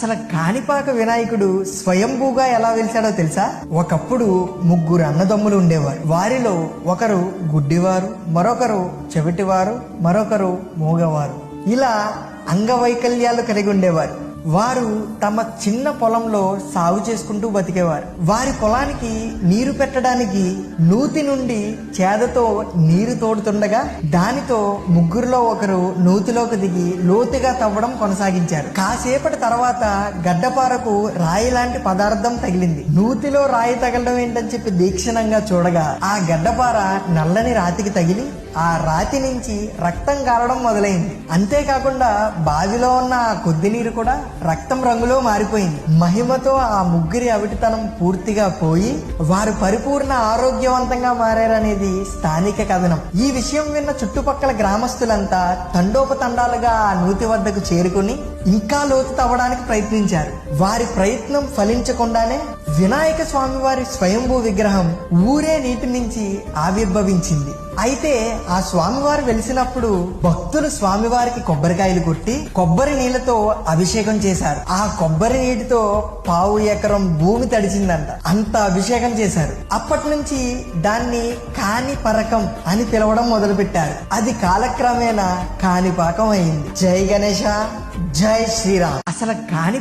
అసలు కాణిపాక వినాయకుడు స్వయంభూగా ఎలా వెలిశాడో తెలుసా? ఒకప్పుడు ముగ్గురు అన్నదమ్ములు ఉండేవారు. వారిలో ఒకరు గుడ్డివారు మరొకరు చెవిటివారు మరొకరు మూగవారు. ఇలా అంగవైకల్యాలు కలిగి ఉండేవారు. వారు తమ చిన్న పొలంలో సాగు చేసుకుంటూ బతికేవారు. వారి పొలానికి నీరు పెట్టడానికి నూతి నుండి చేదతో నీరు తోడుతుండగా దానితో ముగ్గురులో ఒకరు నూతిలోకి దిగి లోతుగా తవ్వడం కొనసాగించారు. కాసేపటి తర్వాత గడ్డపారకు రాయి లాంటి పదార్థం తగిలింది. నూతిలో రాయి తగలడం ఏంటని చెప్పి దీక్షణంగా చూడగా ఆ గడ్డపార నల్లని రాతికి తగిలి ఆ రాతి నుంచి రక్తం కారడం మొదలైంది. అంతేకాకుండా బావిలో ఉన్న ఆ కొద్ది నీరు కూడా రక్తం రంగులో మారిపోయింది. మహిమతో ఆ ముగ్గురి అవిటితనం పూర్తిగా పోయి వారు పరిపూర్ణ ఆరోగ్యవంతంగా మారారనేది స్థానిక కథనం. ఈ విషయం విన్న చుట్టుపక్కల గ్రామస్తులంతా తండోపతండాలుగా ఆ నూతి వద్దకు చేరుకుని ఇంకా లోతు తవ్వడానికి ప్రయత్నించారు. వారి ప్రయత్నం ఫలించకుండానే వినాయక స్వామి వారి స్వయంభూ విగ్రహం ఊరే నీటి నుంచి ఆవిర్భవించింది. అయితే ఆ స్వామివారు వెలిసినప్పుడు భక్తులు స్వామివారికి కొబ్బరికాయలు కొట్టి కొబ్బరి నీళ్ళతో అభిషేకం చేశారు. ఆ కొబ్బరి నీటితో పావు ఎకరం భూమి తడిచిందంట. అంత అభిషేకం చేశారు. అప్పటి నుంచి దాన్ని కాని పరకం అని పిలవడం మొదలుపెట్టారు. అది కాలక్రమేణా కాణిపాకం అయింది. జై గణేష జై శ్రీరామ్. అసలు కాని